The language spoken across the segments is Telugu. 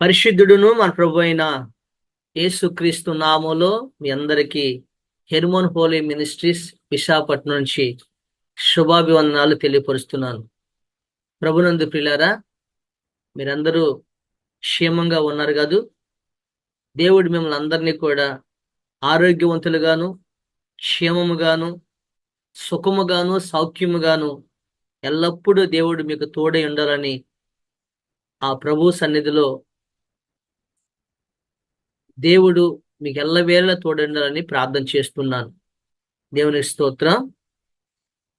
పరిశుద్ధుడును మన ప్రభు అయిన యేసుక్రీస్తు నామలో మీ అందరికీ హెర్మోన్ హోలీ మినిస్ట్రీస్ విశాఖపట్నం నుంచి శుభాభివందనాలు తెలియపరుస్తున్నాను. ప్రభునందు ప్రిలారా మీరందరూ క్షేమంగా ఉన్నారు కాదు దేవుడు మిమ్మల్ని అందరినీ కూడా ఆరోగ్యవంతులుగాను క్షేమముగాను సుఖముగాను సౌఖ్యముగాను ఎల్లప్పుడూ దేవుడు మీకు తోడై ఉండాలని ఆ ప్రభు సన్నిధిలో దేవుడు మీకు ఎల్లవేళ తోడుండాలని ప్రార్థన చేస్తున్నాను. దేవుని స్తోత్రం.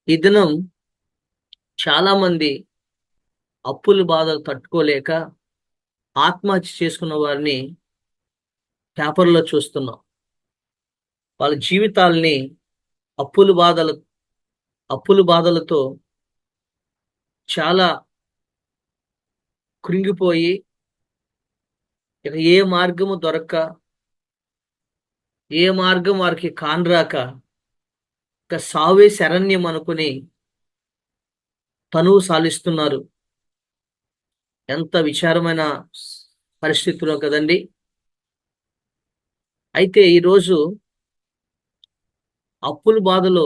ఈ దినం చాలామంది అప్పులు అప్పుల బాధలు తట్టుకోలేక ఆత్మహత్య చేసుకున్న వారిని పేపర్లో చూస్తున్నాం. వాళ్ళ జీవితాల్ని అప్పుల బాధలు అప్పుల బాధలతో చాలా కృంగిపోయి ఇక ఏ మార్గము దొరక్క ఏ మార్గం వారికి కానరాక ఇక సావే శరణ్యం అనుకుని తనువు సాలిస్తున్నారు. ఎంత విచారమైన పరిస్థితిలో కదండి. అయితే ఈరోజు అప్పుల బాధలో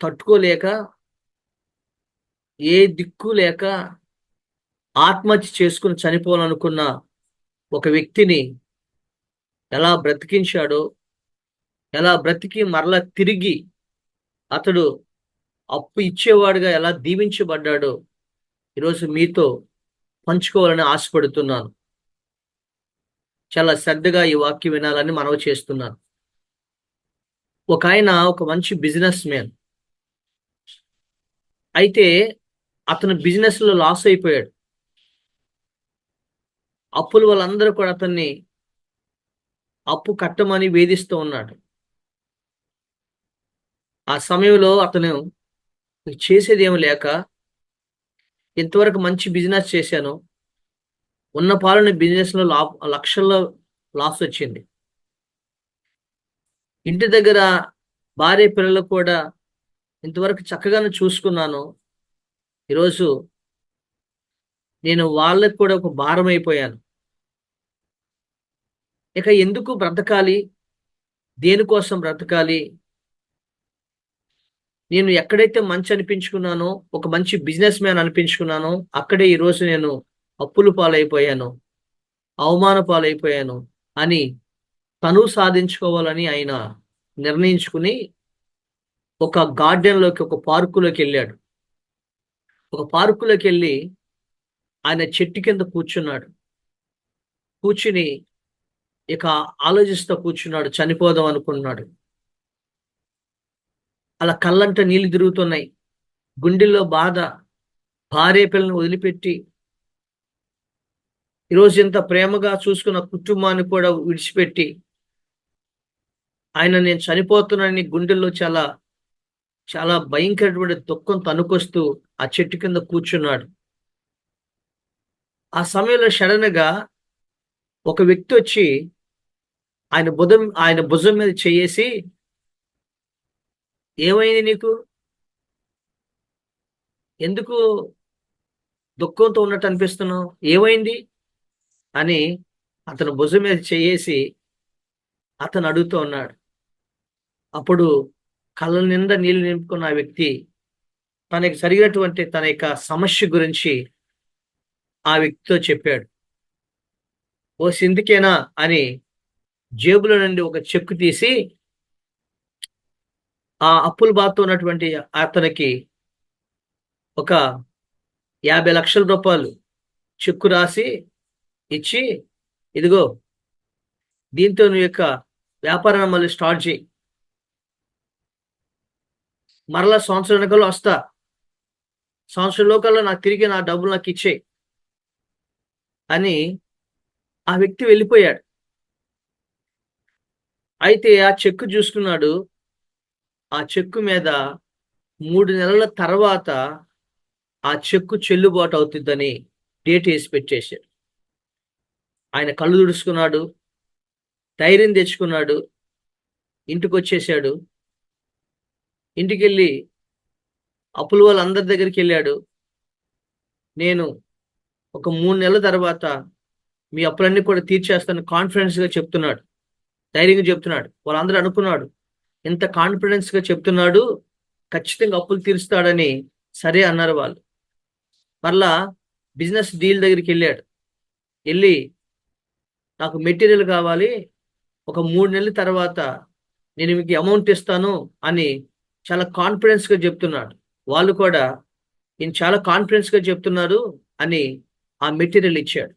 తట్టుకోలేక ఏ దిక్కు లేక ఆత్మహత్య చేసుకుని చనిపోవాలనుకున్న ఒక వ్యక్తిని ఎలా బ్రతికించాడో ఎలా బ్రతికి మరలా తిరిగి అతడు అప్పు ఇచ్చేవాడుగా ఎలా దీవించబడ్డాడో ఈరోజు మీతో పంచుకోవాలని ఆశపడుతున్నాను. చాలా శ్రద్ధగా ఈ వాక్యం వినాలని మనవి చేస్తున్నాను. ఒక ఆయన ఒక మంచి బిజినెస్ మ్యాన్. అయితే అతను బిజినెస్లో లాస్ అయిపోయాడు. అప్పులు వాళ్ళందరూ కూడా అతన్ని అప్పు కట్టమని వేధిస్తూ ఉన్నాడు. ఆ సమయంలో అతను చేసేది ఏమి లేక ఇంతవరకు మంచి బిజినెస్ చేశాను. ఉన్న పాలన బిజినెస్లో లా లక్షల్లో లాస్ వచ్చింది. ఇంటి దగ్గర భార్య పిల్లలు కూడా ఇంతవరకు చక్కగానే చూసుకున్నాను. ఈరోజు నేను వాళ్ళకు కూడా ఒక భారం అయిపోయాను. ఇక ఎందుకు బ్రతకాలి? దేనికోసం బ్రతకాలి? నేను ఎక్కడైతే మంచి అనిపించుకున్నానో ఒక మంచి బిజినెస్ మ్యాన్ అనిపించుకున్నానో అక్కడే ఈరోజు నేను అప్పులు పాలైపోయాను అవమాన పాలైపోయాను అని తను సాధించుకోవాలని ఆయన నిర్ణయించుకుని ఒక గార్డెన్లోకి ఒక పార్కులోకి వెళ్ళాడు. ఒక పార్కులోకి వెళ్ళి ఆయన చెట్టు కింద కూర్చున్నాడు. కూర్చుని ఇక ఆలోచిస్తూ కూర్చున్నాడు చనిపోదాం అనుకున్నాడు. అలా కళ్ళంట నీళ్ళు తిరుగుతున్నాయి. గుండెల్లో బాధ భార్య పిల్లని వదిలిపెట్టి ఈరోజు ఎంత ప్రేమగా చూసుకున్న కుటుంబాన్ని కూడా విడిచిపెట్టి ఆయన నేను చనిపోతున్నానని గుండెల్లో చాలా చాలా భయంకరమైన దుఃఖం తనుకొస్తూ ఆ చెట్టు కింద కూర్చున్నాడు. ఆ సమయంలో సడన్గా ఒక వ్యక్తి వచ్చి ఆయన బుధం ఆయన భుజం మీద చేయేసి ఏమైంది నీకు? ఎందుకు దుఃఖంతో ఉన్నట్టు అనిపిస్తున్నావు? ఏమైంది? అని అతను భుజం మీద చేసి అతను అడుగుతూ ఉన్నాడు. అప్పుడు కళ్ళ నిండా నీళ్ళు నింపుకున్న ఆ వ్యక్తి తనకి జరిగినటువంటి తన యొక్క సమస్య గురించి ఆ వ్యక్తితో చెప్పాడు. ఓ సింధికేనా అని జేబులో నుండి ఒక చెక్కు తీసి ఆ అప్పుల బాధతో ఉన్నటువంటి అతనికి ఒక యాభై లక్షల రూపాయలు చెక్కు రాసి ఇచ్చి ఇదిగో దీంతో నువ్వు యొక్క వ్యాపారాన్ని మళ్ళీ స్టార్ట్ చేయి. మరలా సంవత్సరం వెనకలో వస్తా. సంవత్సరం లోకల్లో నాకు తిరిగి నా డబ్బులు నాకు ఇచ్చేయి. అని ఆ వ్యక్తి వెళ్ళిపోయాడు. అయితే ఆ చెక్కు చూసుకున్నాడు. ఆ చెక్కు మీద మూడు నెలల తర్వాత ఆ చెక్కు చెల్లుబాటు అవుతుందని డేట్ వేసి పెట్టేశాడు. ఆయన కళ్ళు తుడుచుకున్నాడు ధైర్యం తెచ్చుకున్నాడు ఇంటికి వచ్చేసాడు ఇంటికి వెళ్ళి అప్పుల వాళ్ళందరి దగ్గరికి వెళ్ళాడు. నేను ఒక మూడు నెలల తర్వాత మీ అప్పులన్నీ కూడా తీర్చేస్తాను కాన్ఫిడెన్స్గా చెప్తున్నాడు. ధైర్యంగా చెప్తున్నాడు. వాళ్ళందరూ అనుకున్నాడు. ఇంత కాన్ఫిడెన్స్గా చెప్తున్నాడు ఖచ్చితంగా అప్పులు తీరుస్తాడని సరే అన్నారు వాళ్ళు. మరలా బిజినెస్ డీల్ దగ్గరికి వెళ్ళాడు. వెళ్ళి నాకు మెటీరియల్ కావాలి ఒక మూడు నెలల తర్వాత నేను మీకు అమౌంట్ ఇస్తాను అని చాలా కాన్ఫిడెన్స్గా చెప్తున్నాడు. వాళ్ళు కూడా ఈయన చాలా కాన్ఫిడెన్స్గా చెప్తున్నారు అని ఆ మెటీరియల్ ఇచ్చాడు.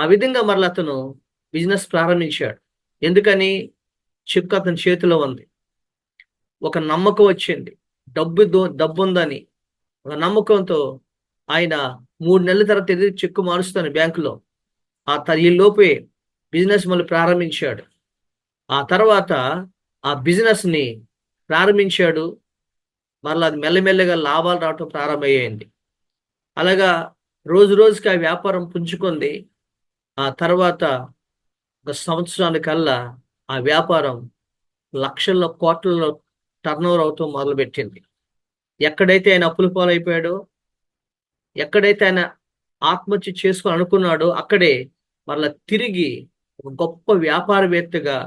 ఆ విధంగా మరలా అతను బిజినెస్ ప్రారంభించాడు. ఎందుకని? చెక్ అతని చేతిలో ఉంది. ఒక నమ్మకం వచ్చింది. డబ్బు డబ్బు ఉందని. ఒక నమ్మకంతో ఆయన మూడు నెలల తర్వాత ఎదురు చెక్కు మారుస్తాను బ్యాంకులో. ఆ త- ఈ లోపే బిజినెస్ మళ్ళీ ప్రారంభించాడు. ఆ తర్వాత ఆ బిజినెస్ని ప్రారంభించాడు. మళ్ళీ అది మెల్లమెల్లగా లాభాలు రావటం ప్రారంభమయ్యింది. అలాగా రోజు రోజుకి ఆ వ్యాపారం పుంజుకుంది. ఆ తర్వాత ఒక సంవత్సరానికల్లా ఆ వ్యాపారం లక్షల్లో కోట్లలో టర్న్ ఓవర్ అవుతూ మొదలుపెట్టింది. ఎక్కడైతే ఆయన అప్పుల పాలైపోయాడో ఎక్కడైతే ఆయన ఆత్మహత్య చేసుకొని అనుకున్నాడో అక్కడే మరలా తిరిగి ఒక గొప్ప వ్యాపారవేత్తగా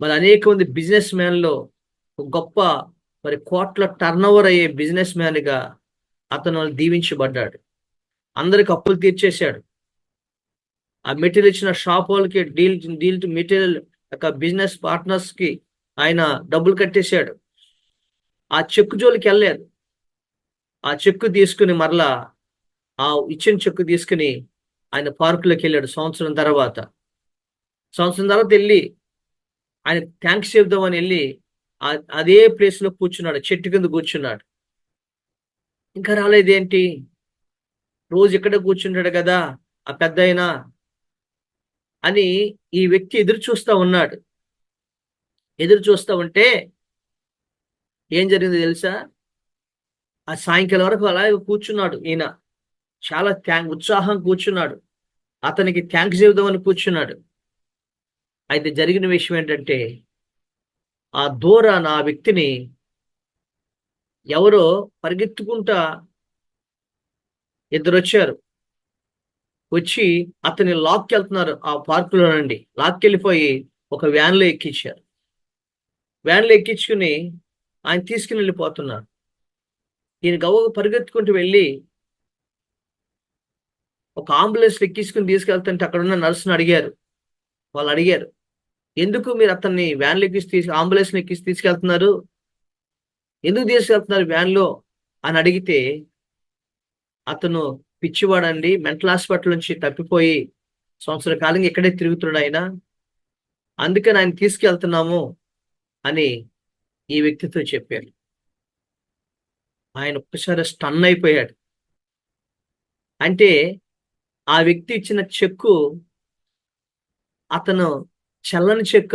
మరి అనేక మంది బిజినెస్ మ్యాన్లో ఒక గొప్ప మరి కోట్ల టర్న్ ఓవర్ అయ్యే బిజినెస్ మ్యాన్గా అతను దీవించబడ్డాడు. అందరికి అప్పులు తీర్చేశాడు. ఆ మెటీరియల్ ఇచ్చిన షాప్ వాళ్ళకి డీల్ డీల్ మెటీరియల్ యొక్క బిజినెస్ పార్ట్నర్స్కి ఆయన డబ్బులు కట్టేశాడు. ఆ చెక్కు జోలికి వెళ్ళలేదు. ఆ చెక్కు తీసుకుని మరలా ఆ ఇచ్చిన చెక్కు తీసుకుని ఆయన పార్కులోకి వెళ్ళాడు సంవత్సరం తర్వాత. సంవత్సరం తర్వాత వెళ్ళి ఆయన థ్యాంక్స్ చెప్దామని వెళ్ళి అదే ప్లేస్లో కూర్చున్నాడు చెట్టు కింద కూర్చున్నాడు. ఇంకా రాలేదేంటి? రోజు ఇక్కడ కూర్చుంటాడు కదా ఆ పెద్ద అని ఈ వ్యక్తి ఎదురు చూస్తా ఉన్నాడు. ఎదురు చూస్తా ఉంటే ఏం జరిగింది తెలుసా? ఆ సాయంకాలం వరకు అలాగే కూర్చున్నాడు ఈయన. చాలా థ్యాంక్ ఉత్సాహం కూర్చున్నాడు. అతనికి థ్యాంక్స్ చెబుదామని కూర్చున్నాడు. అయితే జరిగిన విషయం ఏంటంటే ఆ దూరాన ఆ వ్యక్తిని ఎవరో పరిగెత్తుకుంటా ఇద్దరు వచ్చారు వచ్చి అతన్ని లాక్కి వెళ్తున్నారు ఆ పార్కులో నుండి. లాక్కి వెళ్ళిపోయి ఒక వ్యాన్లో ఎక్కించారు. వ్యాన్లో ఎక్కించుకుని ఆయన తీసుకుని వెళ్ళిపోతున్నారు. ఈయన గవ్వ పరిగెత్తుకుంటూ వెళ్ళి ఒక అంబులెన్స్ ఎక్కించుకుని తీసుకెళ్తుంటే అక్కడ ఉన్న నర్సును అడిగారు. వాళ్ళు అడిగారు ఎందుకు మీరు అతన్ని వ్యాన్లో ఎక్కిసి తీసుకు అంబులెన్స్ ఎక్కిసి తీసుకెళ్తున్నారు? ఎందుకు తీసుకెళ్తున్నారు వ్యాన్లో? అని అడిగితే అతను పిచ్చివాడండి మెంటల్ హాస్పిటల్ నుంచి తప్పిపోయి సంవత్సర కాలంగా ఇక్కడే తిరుగుతున్నాడు ఆయన. అందుకని ఆయన తీసుకెళ్తున్నాము అని ఈ వ్యక్తితో చెప్పారు ఆయన ఒక్కసారి స్టన్ అయిపోయాడు. అంటే ఆ వ్యక్తి ఇచ్చిన చెక్కు అతను చల్లని చెక్క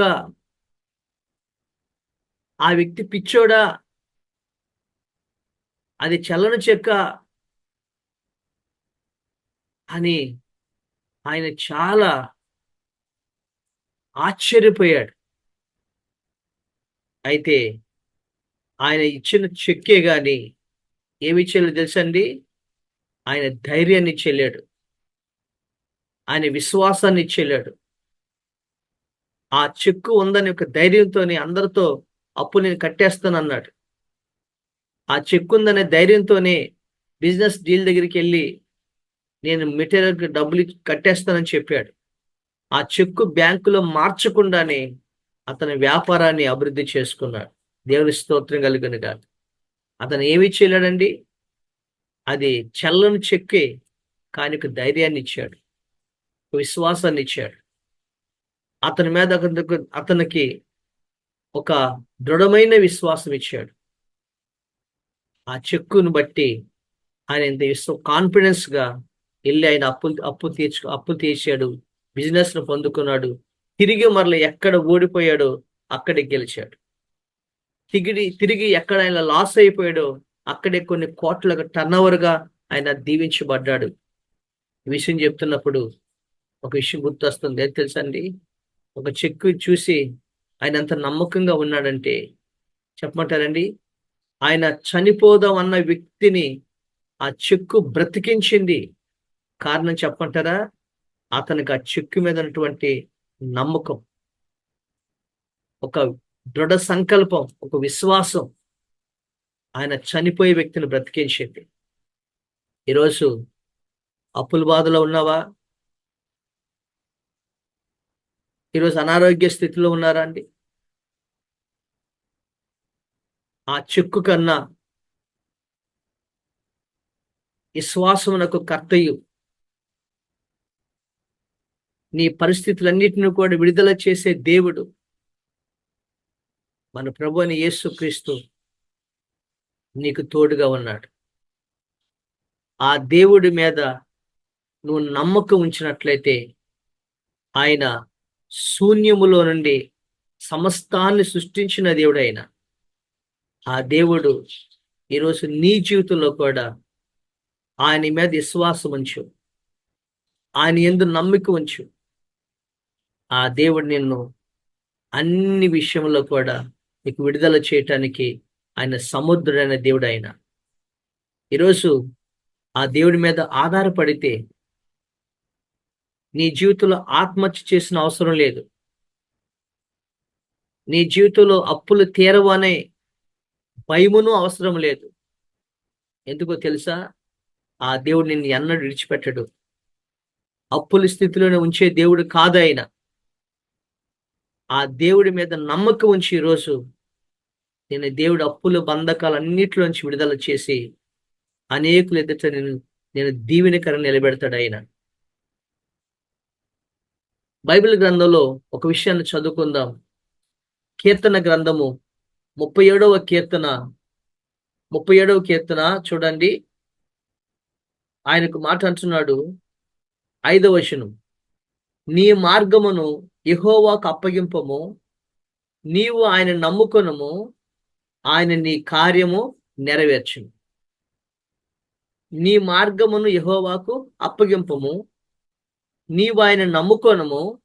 ఆ వ్యక్తి పిచ్చోడా అది చల్లని చెక్క అని ఆయన చాలా ఆశ్చర్యపోయాడు. అయితే ఆయన ఇచ్చిన చెక్కే గాని ఏమి ఇచ్చేయాలో తెలుసండి ఆయన ధైర్యాన్ని చెల్లాడు ఆయన విశ్వాసాన్ని చెల్లాడు ఆ చెక్కు ఉందని ఒక ధైర్యంతోని అందరితో అప్పు నేను కట్టేస్తాను అన్నాడు ఆ చెక్కు ఉందనే ధైర్యంతోనే బిజినెస్ డీల్ దగ్గరికి వెళ్ళి నేను మెటీరియల్కి డబ్బులు కట్టేస్తానని చెప్పాడు. ఆ చెక్కు బ్యాంకులో మార్చకుండానే అతని వ్యాపారాన్ని అభివృద్ధి చేసుకున్నాడు. దేవుని స్తోత్రం కలిగిన కాదు అతను ఏమి చేయలేడండి? అది చల్లని చెక్కే కానీ ఒక ధైర్యాన్ని ఇచ్చాడు. విశ్వాసాన్ని ఇచ్చాడు. అతని మీద అతనికి ఒక దృఢమైన విశ్వాసం ఇచ్చాడు. ఆ చెక్కును బట్టి ఆయన ఇంత విశ్వ వెళ్ళి ఆయన అప్పులు అప్పు తీర్చు అప్పు తీర్చాడు. బిజినెస్ను పొందుకున్నాడు. తిరిగి మరల ఎక్కడ ఓడిపోయాడో అక్కడే గెలిచాడు. తిరిగి తిరిగి ఎక్కడ ఆయన లాస్ అయిపోయాడో అక్కడే కొన్ని కోట్లకు టర్న్గా ఆయన దీవించబడ్డాడు. ఈ విషయం చెప్తున్నప్పుడు ఒక విషయం గుర్తొస్తుంది. ఏం తెలుసండి ఒక చెక్కు చూసి ఆయన అంత నమ్మకంగా ఉన్నాడంటే చెప్పమంటారండి? ఆయన చనిపోదాం అన్న వ్యక్తిని ఆ చెక్కు బ్రతికించింది కారణం చెప్పంటారా అతనికి ఆ చెక్కు మీద ఉన్నటువంటి నమ్మకం ఒక దృఢ సంకల్పం ఒక విశ్వాసం ఆయన చనిపోయే వ్యక్తిని బ్రతికించింది. ఈరోజు అప్పుల బాధలో ఉన్నావా? ఈరోజు అనారోగ్య స్థితిలో ఉన్నారా అండి? ఆ చెక్కు కన్నా విశ్వాసమునకు కర్తయ్యు నీ పరిస్థితులన్నిటిని కూడా విడుదల చేసే దేవుడు మన ప్రభు అని యేసుక్రీస్తు నీకు తోడుగా ఉన్నాడు. ఆ దేవుడి మీద నువ్వు నమ్మకం ఉంచినట్లయితే ఆయన శూన్యములో నుండి సమస్తాన్ని సృష్టించిన దేవుడు ఆయన ఆ దేవుడు ఈరోజు నీ జీవితంలో కూడా ఆయన మీద విశ్వాసం ఉంచు. ఆయన ఎందు నమ్మిక ఉంచు. ఆ దేవుడు నిన్ను అన్ని విషయంలో కూడా నీకు విడుదల చేయటానికి ఆయన సముద్రుడైన దేవుడు ఆయన ఈరోజు ఆ దేవుడి మీద ఆధారపడితే నీ జీవితంలో ఆత్మహత్య చేసిన అవసరం లేదు. నీ జీవితంలో అప్పులు తీరవు అనే భయమును అవసరం లేదు. ఎందుకో తెలుసా? ఆ దేవుడు నిన్ను ఎన్నడూ విడిచిపెట్టడు. అప్పుల స్థితిలోనే ఉంచే దేవుడు కాదు ఆయన. ఆ దేవుడి మీద నమ్మకం ఉంచి ఈరోజు నేను దేవుడు అప్పుల బంధకాలన్నిటిలోంచి విడుదల చేసి అనేకులు ఎదుట నేను నేను దీవెనకరం నిలబెడతాడు ఆయన. బైబిల్ గ్రంథంలో ఒక విషయాన్ని చదువుకుందాం. కీర్తన గ్రంథము ముప్పై ఏడవ కీర్తన ముప్పై ఏడవ కీర్తన చూడండి. ఆయనకు మాట అంటున్నాడు ఐదవ వచనం. నీ మార్గమును యెహోవాకు అప్పగింపము నీవు ఆయన నమ్ముకొనము ఆయన నీ కార్యము నెరవేర్చును. నీ మార్గమును యహోవాకు అప్పగింపము నీవు ఆయన నమ్ముకోనము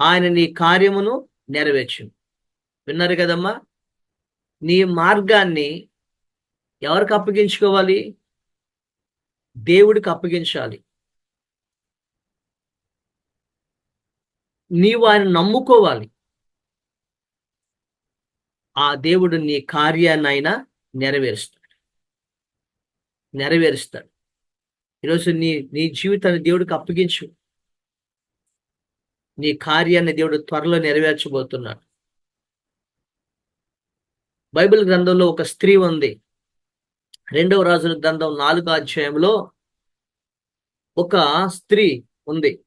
ఆయన నీ కార్యమును నెరవేర్చును. విన్నారు కదమ్మా? నీ మార్గాన్ని ఎవరికి అప్పగించుకోవాలి? దేవుడికి అప్పగించాలి. నీవు ఆయన నమ్ముకోవాలి. ఆ దేవుడు నీ కార్యాన్ని ఆయన నెరవేరుస్తాడు. నెరవేరుస్తాడు. ఈరోజు నీ నీ జీవితాన్ని దేవుడికి అప్పగించు. నీ కార్యాన్ని దేవుడు త్వరలో నెరవేర్చబోతున్నాడు. బైబిల్ గ్రంథంలో ఒక స్త్రీ ఉంది. రెండవ రాజుల గ్రంథం నాలుగో అధ్యాయంలో ఒక స్త్రీ ఉంది.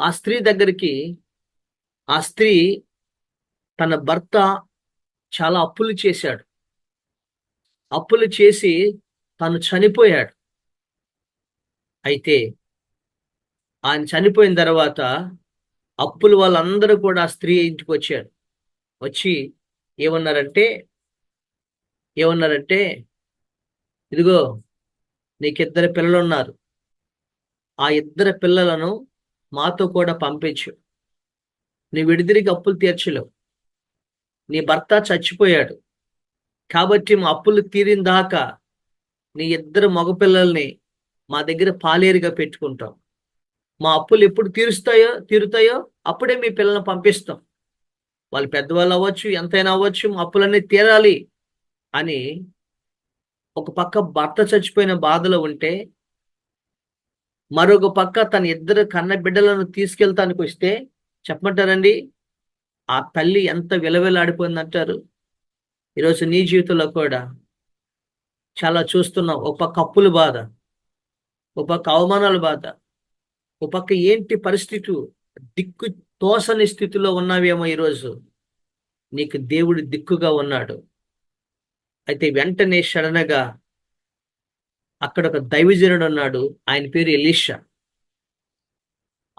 ఆ స్త్రీ దగ్గరికి ఆ స్త్రీ తన భర్త చాలా అప్పులు చేశాడు. అప్పులు చేసి తను చనిపోయాడు. అయితే ఆయన చనిపోయిన తర్వాత అప్పులు వాళ్ళందరూ కూడా ఆ స్త్రీ ఇంటికి వచ్చారు. వచ్చి ఏమన్నారంటే ఏమన్నారంటే ఇదిగో నీకిద్దరు పిల్లలు ఉన్నారు ఆ ఇద్దరు పిల్లలను మాతో కూడా పంపించు. నీ విడిదిరికి అప్పులు తీర్చలేవు. నీ భర్త చచ్చిపోయాడు. కాబట్టి మా అప్పులు తీరిన దాకా నీ ఇద్దరు మగపిల్లల్ని మా దగ్గర పాలేరుగా పెట్టుకుంటాం. మా అప్పులు ఎప్పుడు తీరుస్తాయో తీరుతాయో అప్పుడే మీ పిల్లల్ని పంపిస్తాం. వాళ్ళు పెద్దవాళ్ళు అవ్వచ్చు ఎంతైనా అవ్వచ్చు మా అప్పులన్నీ తీరాలి అని ఒక పక్క భర్త చచ్చిపోయిన బాధలో ఉంటే మరొక పక్క తన ఇద్దరు కన్న బిడ్డలను తీసుకెళ్తానికి వస్తే చెప్పమంటారండి? ఆ తల్లి ఎంత విలవిలాడిపోయిందంటారు? ఈరోజు నీ జీవితంలో కూడా చాలా చూస్తున్నాం ఒక పక్క అప్పుల బాధ ఒక పక్క అవమానాల బాధ ఒక పక్క ఏంటి పరిస్థితి? దిక్కు తోసని స్థితిలో ఉన్నావేమో ఈరోజు. నీకు దేవుడు దిక్కుగా ఉన్నాడు. అయితే వెంటనే సడన్గా అక్కడ ఒక దైవజనుడు ఉన్నాడు. ఆయన పేరు ఎలీషా.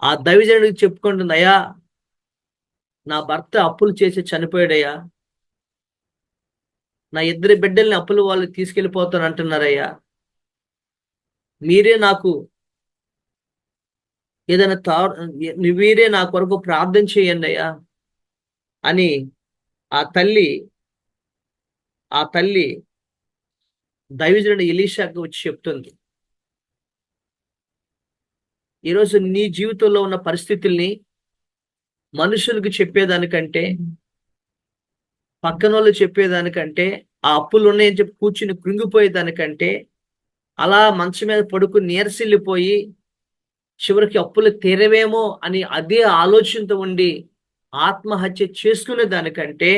ఆ దైవజనుడికి చెప్పుకుంటుంది అయ్యా నా భర్త అప్పులు చేసి చనిపోయాడయ్యా. నా ఇద్దరి బిడ్డల్ని అప్పులు వాళ్ళు తీసుకెళ్ళిపోతాను అంటున్నారయ్యా. మీరే నాకు ఏదైనా తా మీరే నా కొరకు ప్రార్థన చేయండి అయ్యా. అని ఆ తల్లి ఆ తల్లి దైవజనుడు ఎలీషాకి వచ్చి చెప్తుంది. ఈరోజు నీ జీవితంలో ఉన్న పరిస్థితుల్ని మనుషులకు చెప్పేదానికంటే పక్కన వాళ్ళు చెప్పేదానికంటే ఆ అప్పులు ఉన్నాయని చెప్పి కూర్చుని కృంగిపోయేదానికంటే అలా మంచం మీద పడుకుని నీరసిల్లిపోయి చివరికి అప్పులు తీరవేమో అని అదే ఆలోచనతో ఉండి ఆత్మహత్య చేసుకునే దానికంటే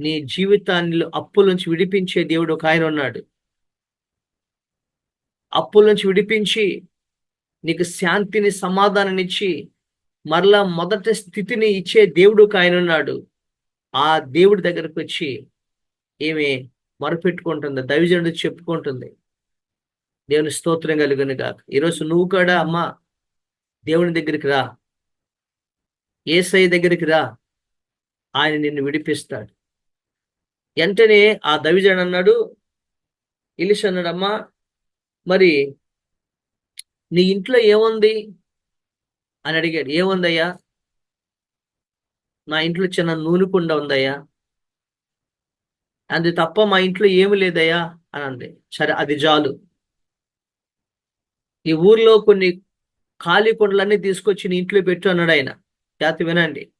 నీ జీవితాన్ని అప్పుల నుంచి విడిపించే దేవుడు ఒక ఆయన ఉన్నాడు. అప్పుల నుంచి విడిపించి నీకు శాంతిని సమాధానాన్నిచ్చి మరలా మొదటి స్థితిని ఇచ్చే దేవుడు ఒక ఆయన ఉన్నాడు. ఆ దేవుడి దగ్గరకు వచ్చి ఏమి మొరపెట్టుకుంటుంది దైవజనుడు చెప్పుకుంటుంది. దేవుని స్తోత్రం కలుగును కాక ఈరోజు నువ్వు కూడా అమ్మా దేవుని దగ్గరికి రా. ఏసై దగ్గరికి రా. ఆయన నిన్ను విడిపిస్తాడు. వెంటనే ఆ దవిజన్ అన్నాడు ఇలిష్ అన్నాడమ్మా మరి నీ ఇంట్లో ఏముంది? అని అడిగాడు. ఏముందయ్యా? నా ఇంట్లో చిన్న నూనె కుండ ఉందయ్యా. అది తప్ప మా ఇంట్లో ఏమి లేదయ్యా అని అంది. సరే అది చాలు. ఈ ఊర్లో కొన్ని ఖాళీ కుండలన్నీ తీసుకొచ్చి నీ ఇంట్లో పెట్టు అన్నాడు ఆయన. జాతి వినండి.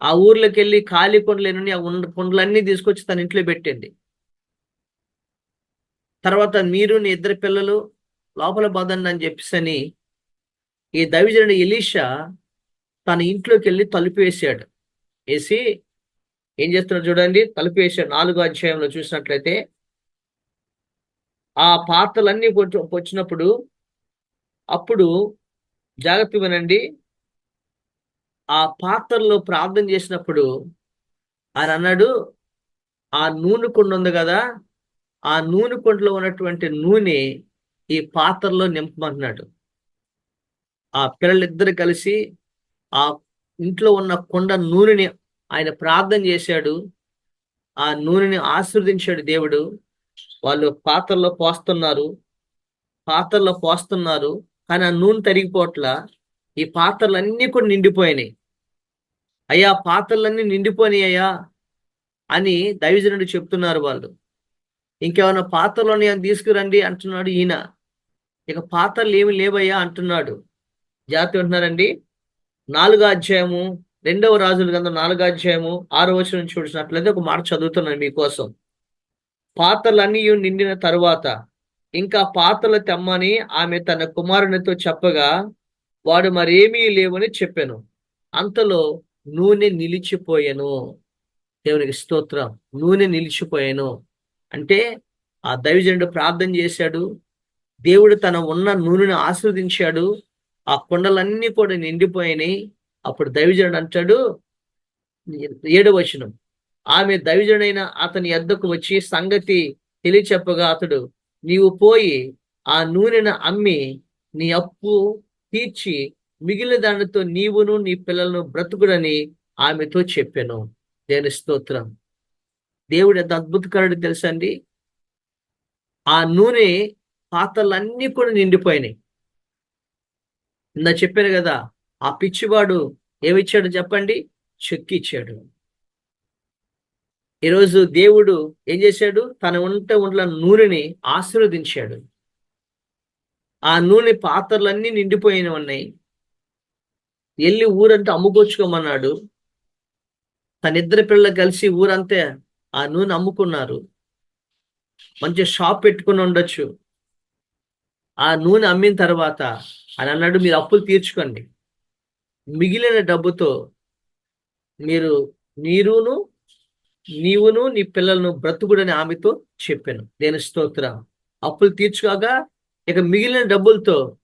ఆ ఊర్లోకి వెళ్ళి ఖాళీ కుండలేనని ఆ కొండలన్నీ తీసుకొచ్చి తన ఇంట్లో పెట్టింది. తర్వాత మీరు నీ ఇద్దరు పిల్లలు లోపల బాధండి అని చెప్పేసని ఈ దవిజనుడు ఎలీషా తన ఇంట్లోకి వెళ్ళి తలుపు వేసాడు వేసి ఏం చేస్తున్నాడు చూడండి తలుపు వేసాడు నాలుగో అధ్యాయంలో చూసినట్లయితే ఆ పాత్రలన్నీ వచ్చినప్పుడు అప్పుడు జాగ్రత్త వినండి. ఆ పాత్రలో ప్రార్థన చేసినప్పుడు ఆయన అన్నాడు ఆ నూనె కుండ ఉంది కదా ఆ నూనె కుండలో ఉన్నటువంటి నూనె ఈ పాత్రలో నింపమంటున్నాడు. ఆ పిల్లలిద్దరు కలిసి ఆ ఇంట్లో ఉన్న కుండ నూనెని ఆయన ప్రార్థన చేశాడు. ఆ నూనెని ఆశీర్వదించాడు దేవుడు. వాళ్ళు పాత్రలో పోస్తున్నారు పాత్రలో పోస్తున్నారు కానీ ఆ నూనె తరిగిపోట్ల ఈ పాత్రలు అన్నీ కూడా నిండిపోయినాయి. అయ్యా పాత్రలన్నీ నిండిపోయినాయి అయ్యా అని దైవజనుడు చెప్తున్నారు వాళ్ళు. ఇంకేమైనా పాత్రలోని తీసుకురండి అంటున్నాడు ఈయన. ఇక పాత్రలు ఏమి లేవయ్యా అంటున్నాడు. జాతి ఉంటున్నారండి. నాలుగో అధ్యాయము రెండవ రాజుల గ్రంథం నాలుగో అధ్యాయము ఆరో వచనం చూసినట్లయితే ఒక మాట చదువుతున్నాను మీకోసం. పాత్రలన్నీ నిండిన తరువాత ఇంకా పాత్రలు తెమ్మని ఆమె తన కుమారునితో చెప్పగా వాడు మరేమీ లేవని చెప్పాను. అంతలో నూనె నిలిచిపోయాను. దేవునికి స్తోత్రం. నూనె నిలిచిపోయాను. అంటే ఆ దైవజనుడు ప్రార్థన చేశాడు. దేవుడు తన ఉన్న నూనెను ఆస్వాదించాడు. ఆ కొండలన్నీ కూడా నిండిపోయినాయి. అప్పుడు దైవజనుడు అంటాడు ఏడవ వచనం. ఆమె దైవజనుడైన అతని ఎద్దకు వచ్చి సంగతి తెలియచెప్పగా అతడు నీవు పోయి ఆ నూనెను అమ్మి నీ అప్పు తీర్చి మిగిలిన దానితో నీవును నీ పిల్లలను బ్రతుకుడని ఆమెతో చెప్పాను. దేని స్తోత్రం. దేవుడు ఎంత అద్భుతకరుడు తెలుసండి ఆ నూనె పాత్రలన్నీ కూడా నిండిపోయినాయి. ఇందా చెప్పాను కదా ఆ పిచ్చివాడు ఏమిచ్చాడు చెప్పండి? చెక్కి ఇచ్చాడు ఈరోజు దేవుడు ఏం చేశాడు? తన ఉంట ఉండ్ల నూనెని ఆశీర్వదించాడు. ఆ నూనె పాత్రలన్నీ నిండిపోయిన ఉన్నాయి వెళ్ళి ఊరంతా అమ్ముకొచ్చుకోమన్నాడు తన ఇద్దరు పిల్లలు కలిసి ఊరంతా ఆ నూనె అమ్ముకున్నారు. మంచి షాప్ పెట్టుకుని ఉండొచ్చు. ఆ నూనె అమ్మిన తర్వాత అని అన్నాడు మీరు అప్పులు తీర్చుకోండి. మిగిలిన డబ్బుతో మీరు నీరును నీవును నీ పిల్లలను బ్రతుకుడని ఆమెతో చెప్పాను. నేను స్తోత్ర. అప్పులు తీర్చుకోగా ఇక మిగిలిన డబ్బులతో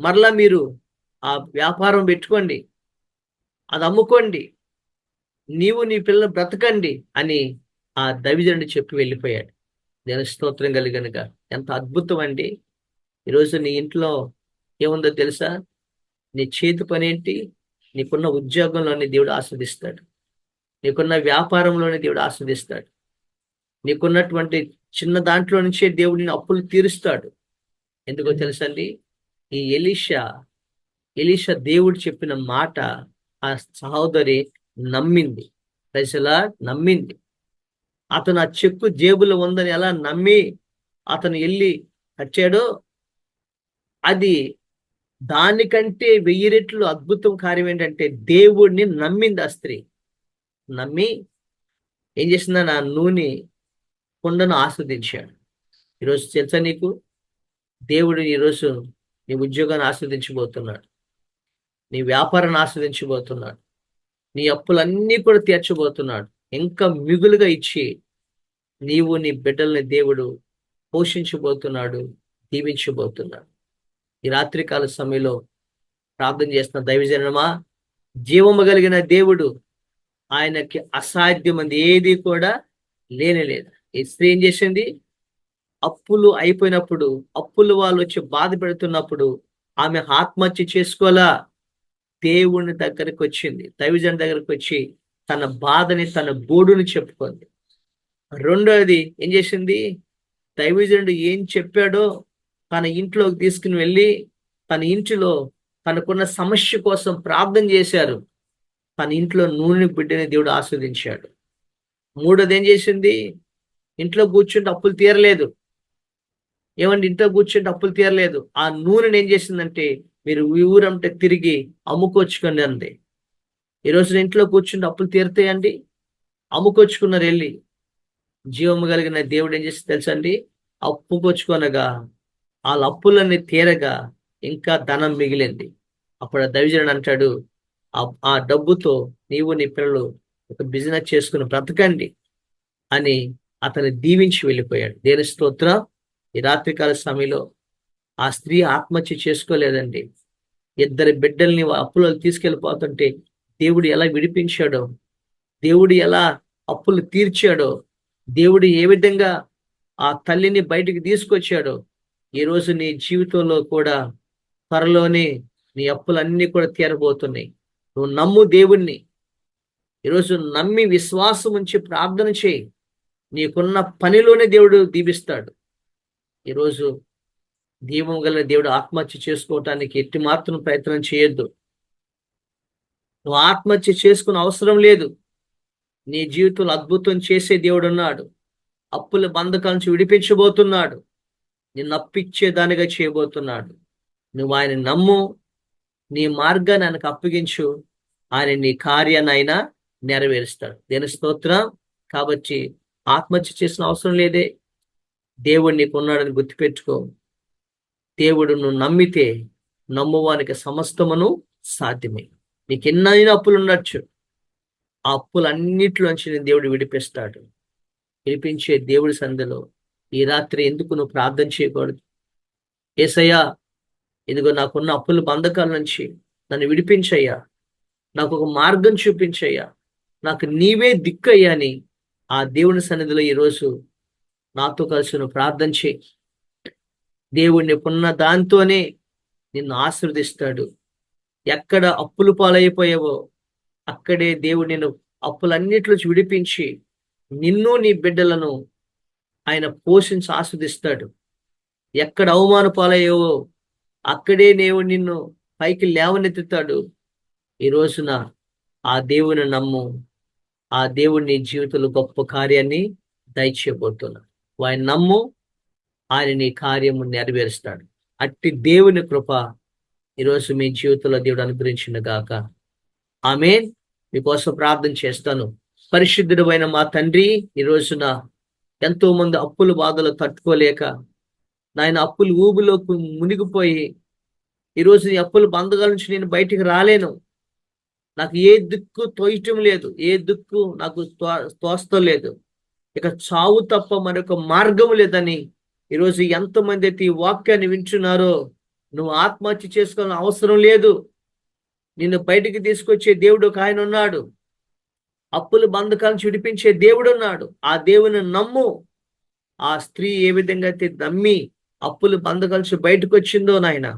మరలా మీరు ఆ వ్యాపారం పెట్టుకోండి. అది అమ్ముకోండి. నీవు నీ పిల్లలు బ్రతకండి అని ఆ దవిజనుడు చెప్పి వెళ్ళిపోయాడు. నేను స్తోత్రం కలిగనుక ఎంత అద్భుతం అండి. ఈరోజు నీ ఇంట్లో ఏముందో తెలుసా? నీ చేతి పని ఏంటి? నీకున్న ఉద్యోగంలోని దేవుడు ఆస్వాదిస్తాడు. నీకున్న వ్యాపారంలోని దేవుడు ఆస్వాదిస్తాడు. నీకున్నటువంటి చిన్న దాంట్లో నుంచే దేవుడిని అప్పులు తీరుస్తాడు. ఎందుకో తెలుసండి ఈ ఎలీషా ఎలీషా దేవుడు చెప్పిన మాట ఆ సహోదరి నమ్మింది. ప్రజలా నమ్మింది. అతను ఆ చెక్కు జేబులో ఉందని ఎలా నమ్మి అతను వెళ్ళి కట్టాడో అది దానికంటే వెయ్యి రెట్లు అద్భుతం కార్యం ఏంటంటే దేవుడిని నమ్మింది ఆ స్త్రీ. నమ్మి ఏం చేసిందని నా నూనె కుండను ఆస్వాదించాడు. ఈరోజు తెలుసా నీకు? దేవుడు ఈరోజు నీ ఉద్యోగాన్ని ఆస్వాదించబోతున్నాడు. నీ వ్యాపారాన్ని ఆస్వాదించబోతున్నాడు. నీ అప్పులన్నీ కూడా తీర్చబోతున్నాడు. ఇంకా మిగులుగా ఇచ్చి నీవు నీ బిడ్డల్ని దేవుడు పోషించబోతున్నాడు దీవించబోతున్నాడు. ఈ రాత్రికాల సమయంలో ప్రార్థన చేస్తున్న దైవజనమా జీవము కలిగిన దేవుడు ఆయనకి అసాధ్యమంది ఏది కూడా లేనే లేదు. ఈ స్త్రీ ఏం చేసింది? అప్పులు అయిపోయినప్పుడు అప్పులు వాళ్ళు వచ్చి బాధ పెడుతున్నప్పుడు ఆమె ఆత్మహత్య చేసుకోవాలా? దేవుని దగ్గరికి వచ్చింది దైవజన్ దగ్గరికి వచ్చి తన బాధని తన బోడుని చెప్పుకుంది. రెండోది ఏం చేసింది? దైవజనుడు ఏం చెప్పాడో తన ఇంట్లోకి తీసుకుని వెళ్ళి తన ఇంటిలో తనకున్న సమస్య కోసం ప్రార్థన చేశారు. తన ఇంట్లో నూనె బిడ్డని దేవుడు ఆస్వాదించాడు. మూడోది ఏం చేసింది? ఇంట్లో కూర్చుంటే అప్పులు తీరలేదు. ఏమండి? ఇంట్లో కూర్చుంటే అప్పులు తీరలేదు. ఆ నూనెని ఏం చేసిందంటే మీరు ఊరంటే తిరిగి అమ్ముకొచ్చుకోండి అంది. ఈరోజు ఇంట్లో కూర్చుంటే అప్పులు తీరుతాయండి? అమ్ముకొచ్చుకున్నారు వెళ్ళి. జీవము కలిగిన దేవుడు ఏం చేసి తెలుసండి అప్పుకొచ్చుకొనగా వాళ్ళ అప్పులన్నీ తీరగా ఇంకా ధనం మిగిలింది. అప్పుడు దైవజనుడు అంటాడు ఆ డబ్బుతో నీవు నీ పిల్లలు ఒక బిజినెస్ చేసుకుని బ్రతకండి అని అతను దీవించి వెళ్ళిపోయాడు. దేని స్తోత్ర. ఈ రాత్రికాల సమయంలో ఆ స్త్రీ ఆత్మహత్య చేసుకోలేదండి. ఇద్దరి బిడ్డల్ని అప్పులో తీసుకెళ్ళిపోతుంటే దేవుడు ఎలా విడిపించాడో దేవుడు ఎలా అప్పులు తీర్చాడో దేవుడు ఏ విధంగా ఆ తల్లిని బయటికి తీసుకొచ్చాడో ఈరోజు నీ జీవితంలో కూడా త్వరలోనే నీ అప్పులన్నీ కూడా తీరబోతున్నాయి. నువ్వు నమ్ము దేవుణ్ణి. ఈరోజు నమ్మి విశ్వాసం ఉంచి ప్రార్థన చేయి. నీకున్న పనిలోనే దేవుడు దీపిస్తాడు ఈరోజు దీపం గల దేవుడు ఆత్మహత్య చేసుకోవటానికి ఎట్టి మాత్రం ప్రయత్నం చేయొద్దు. నువ్వు ఆత్మహత్య చేసుకున్న అవసరం లేదు. నీ జీవితంలో అద్భుతం చేసే దేవుడు ఉన్నాడు. అప్పుల బంధకాల నుంచి విడిపించబోతున్నాడు. నిన్ను అప్పిచ్చేదానిగా చేయబోతున్నాడు. నువ్వు ఆయన నమ్ము నీ మార్గాన్ని ఆయనకు అప్పగించు. ఆయన నీ కార్యాన్నైనా నెరవేరుస్తాడు. దేని స్తోత్రం? కాబట్టి ఆత్మహత్య చేసిన అవసరం లేదే. దేవుడు నీకు ఉన్నాడని గుర్తుపెట్టుకో. దేవుడును నమ్మితే నమ్మువానికి సమస్తమును సాధ్యమే. నీకు ఎన్నైనా అప్పులు ఉండొచ్చు. ఆ అప్పులన్నిటిలోంచి నేను దేవుడు విడిపిస్తాడు. విడిపించే దేవుడి సంధిలో ఈ రాత్రి ఎందుకు నువ్వు ప్రార్థన చేయకూడదు? ఏసయ్యా ఇదిగో నాకున్న అప్పుల బంధకాల నుంచి నన్ను విడిపించయ్యా. నాకు ఒక మార్గం చూపించయ్యా. నాకు నీవే దిక్కయ్యా అని ఆ దేవుని సన్నిధిలో ఈరోజు నాతో కలిసి నువ్వు ప్రార్థన చేయి. దేవుణ్ణి కొన్న దాంతోనే నిన్ను ఆశీర్వదిస్తాడు. ఎక్కడ అప్పులు పాలైపోయావో అక్కడే దేవుడు నిన్ను అప్పులన్నిట్లో విడిపించి నిన్ను నీ బిడ్డలను ఆయన పోషించి ఆస్వాదిస్తాడు ఎక్కడ అవమాన పాలయ్యావో అక్కడే దేవుడు నిన్ను పైకి లేవనెత్తుతాడు. ఈ రోజున ఆ దేవుని నమ్ము ఆ దేవుడిని జీవితంలో గొప్ప కార్యాన్ని దయచేయబోతున్నాడు ఆయన నమ్ము ఆయన నీ కార్యము నెరవేరుస్తాడు. అట్టి దేవుని కృప ఈరోజు మీ జీవితంలో దేవుడు అనుగ్రహించిన గాక. ఆమె మీకోసం ప్రార్థన చేస్తాను. పరిశుద్ధుడమైన మా తండ్రి ఈ రోజున ఎంతో మంది అప్పుల బాధలు తట్టుకోలేక నాయన అప్పులు ఊబులోకి మునిగిపోయి ఈరోజు ఈ అప్పుల బంధకాల నుంచి నేను బయటికి రాలేను. నాకు ఏ దిక్కు తోయటం లేదు. ఏ దిక్కు నాకు తోస్తలేదు ఇక చావు తప్ప మరొక మార్గం లేదని ఈరోజు ఎంతమంది అయితే ఈ వాక్యాన్ని వింటున్నారో నువ్వు ఆత్మహత్య చేసుకోవాలని అవసరం లేదు. నిన్ను బయటికి తీసుకొచ్చే దేవుడు ఒక ఆయన ఉన్నాడు. అప్పుల బంధకాలను విడిపించే దేవుడు ఉన్నాడు. ఆ దేవుని నమ్ము. ఆ స్త్రీ ఏ విధంగా అయితే నమ్మి అప్పులు బంధకాలు బయటకు వచ్చిందో నాయన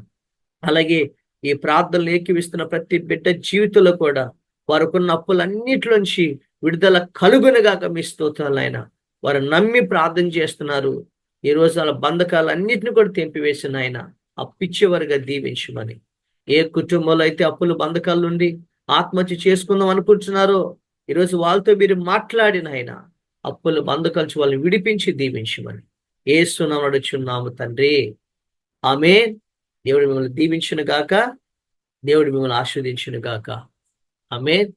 అలాగే ఈ ప్రార్థనలు ఏకివిస్తున్న ప్రతి బిడ్డ జీవితంలో కూడా వారికున్న అప్పులన్నిటిలోంచి విడుదల కలుగునగాక మీ స్తోత్రాలు ఆయన వారు నమ్మి ప్రార్థన చేస్తున్నారు. ఈ రోజు వాళ్ళ బంధకాలన్నిటిని కూడా తెంపివేసిన ఆయన. అప్పిచ్చేవారుగా దీవించమని. ఏ కుటుంబంలో అయితే అప్పులు బంధకాల నుండి ఆత్మహత్య చేసుకుందాం అనుకుంటున్నారో ఈరోజు వాళ్ళతో మీరు మాట్లాడిన ఆయన అప్పులు బంధకాల్చి వాళ్ళని విడిపించి దీవించమని. ఏ నడుచున్నాము తండ్రి. ఆమె దేవుడు మిమ్మల్ని దీవించును గాక. దేవుడు మిమ్మల్ని ఆస్వాదించును గాక. ఆమె